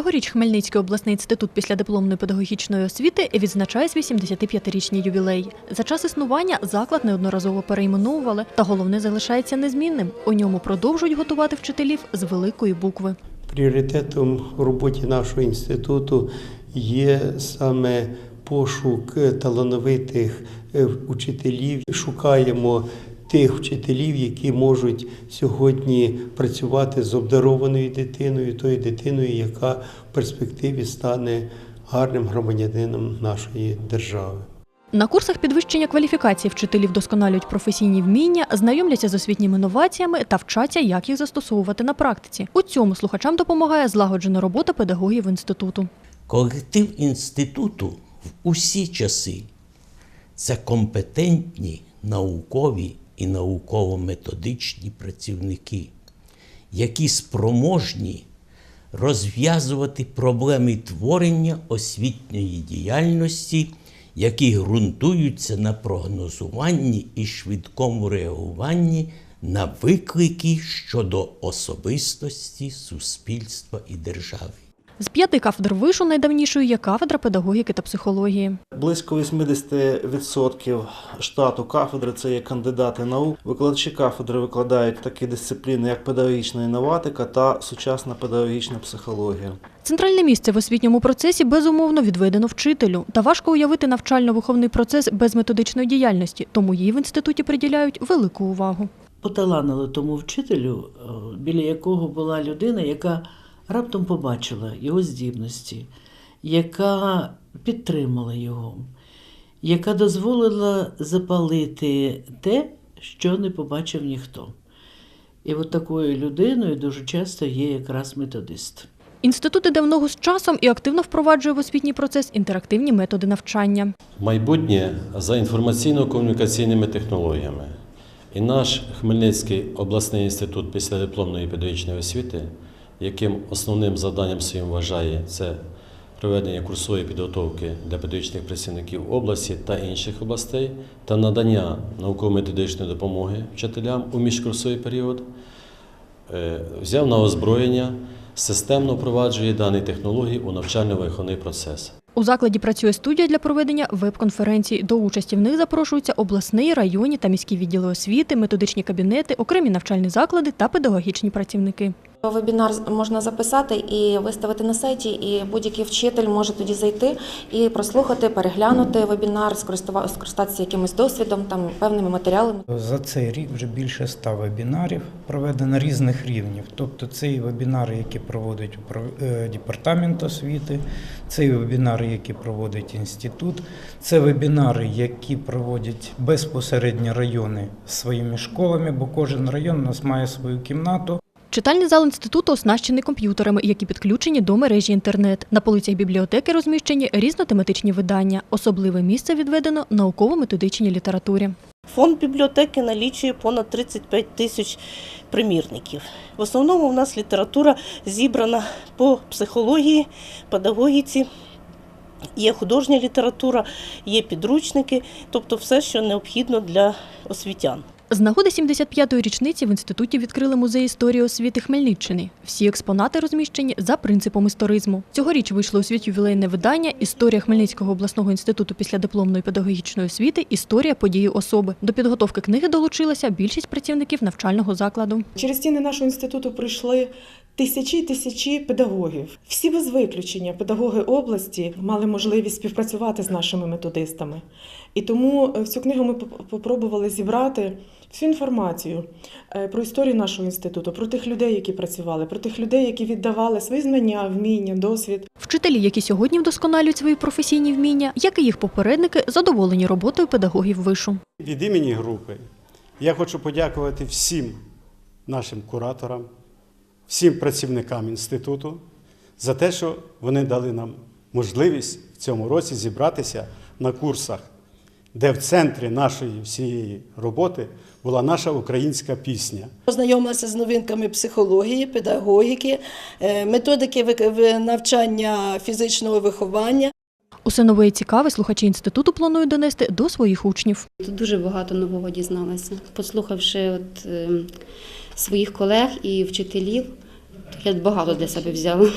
Цьогоріч Хмельницький обласний інститут післядипломної педагогічної освіти відзначає свій 75-річний ювілей. За час існування заклад неодноразово перейменовували, та головне залишається незмінним. У ньому продовжують готувати вчителів з великої букви. Пріоритетом у роботі нашого інституту є саме пошук талановитих е, учителів. Шукаємо тих вчителів, які можуть сьогодні працювати з обдарованою дитиною, тою дитиною, яка в перспективі стане гарним громадянином нашої держави. На курсах підвищення кваліфікації вчителів досконалюють професійні вміння, знайомляться з освітніми новаціями та вчаться, як їх застосовувати на практиці. У цьому слухачам допомагає злагоджена робота педагогів інституту. Колектив інституту в усі часи це компетентні наукові і науково-методичні працівники, які спроможні розв'язувати проблеми творення освітньої діяльності, які ґрунтуються на прогнозуванні і швидкому реагуванні на виклики щодо особистості, суспільства і держави. З п'яти кафедр вишу найдавнішою є кафедра педагогіки та психології. Близько 80% штату кафедри це є кандидати наук. Викладачі кафедри викладають такі дисципліни, як педагогічна інноватика та сучасна педагогічна психологія. Центральне місце в освітньому процесі безумовно відведено вчителю. Та важко уявити навчально-виховний процес без методичної діяльності, тому їй в інституті приділяють велику увагу. поталанили тому вчителю, е, біля якого була людина, яка раптом побачила його здібності, яка підтримала його, яка дозволила запалити те, що не побачив ніхто. І от такою людиною дуже часто є якраз методист. Інститут іде в ногу з часом і активно впроваджує в освітній процес інтерактивні методи навчання. Майбутнє за інформаційно-комунікаційними технологіями. І наш Хмельницький обласний інститут післядипломної педагогічної освіти, яким основним завданням своїм вважає це проведення курсової підготовки для педагогічних працівників області та інших областей та надання науково-методичної допомоги вчителям у міжкурсовий період, е, взяв на озброєння, системно впроваджує дані технології у навчально-виховний процес. У закладі працює студія для проведення веб-конференцій. До участі в них запрошуються обласний, районні та міські відділи освіти, методичні кабінети, окремі навчальні заклади та педагогічні працівники. Вебінар можна записати і виставити на сайті, і будь-який вчитель може тоді зайти і прослухати, переглянути вебінар, скористатися якимось досвідом, там певними матеріалами. За цей рік вже більше ста вебінарів проведено різних рівнів. Тобто це і вебінари, які проводить е, департамент освіти, це і вебінари, які проводить інститут, це вебінари, які проводять безпосередньо райони своїми школами, бо кожен район у нас має свою кімнату. Читальний зал інституту оснащений комп'ютерами, які підключені до мережі інтернет. На полицях бібліотеки розміщені різнотематичні видання. Особливе місце відведено науково-методичній літературі. Фонд бібліотеки налічує понад 35 тисяч примірників. В основному у нас література зібрана по психології, педагогіці. Є художня література, є підручники, тобто все, що необхідно для освітян. З нагоди 75-ї річниці в інституті відкрили музей історії освіти Хмельниччини. Всі експонати розміщені за принципом історизму. Цьогоріч вийшло у світ ювілейне видання Історія Хмельницького обласного інституту післядипломної педагогічної освіти Історія події особи. До підготовки книги долучилася більшість працівників навчального закладу. Через стіни нашого інституту прийшли тисячі й тисячі педагогів. Всі без виключення педагоги області мали можливість співпрацювати з нашими методистами. І тому е, в цю книгу ми поп- попробували зібрати всю інформацію е, про історію нашого інституту, про тих людей, які працювали, про тих людей, які віддавали свої знання, вміння, досвід. Вчителі, які сьогодні вдосконалюють свої професійні вміння, як і їх попередники, задоволені роботою педагогів вишу. Від імені групи я хочу подякувати всім нашим кураторам, всім працівникам інституту за те, що вони дали нам можливість в цьому році зібратися на курсах, де в центрі нашої всієї роботи була наша українська пісня. Познайомилася з новинками психології, педагогіки, е, методики навчання фізичного виховання. Усе нове і цікаве слухачі інституту планують донести до своїх учнів. Тут дуже багато нового дізналася. Послухавши от, е, своїх колег і вчителів, я багато для себе взяла.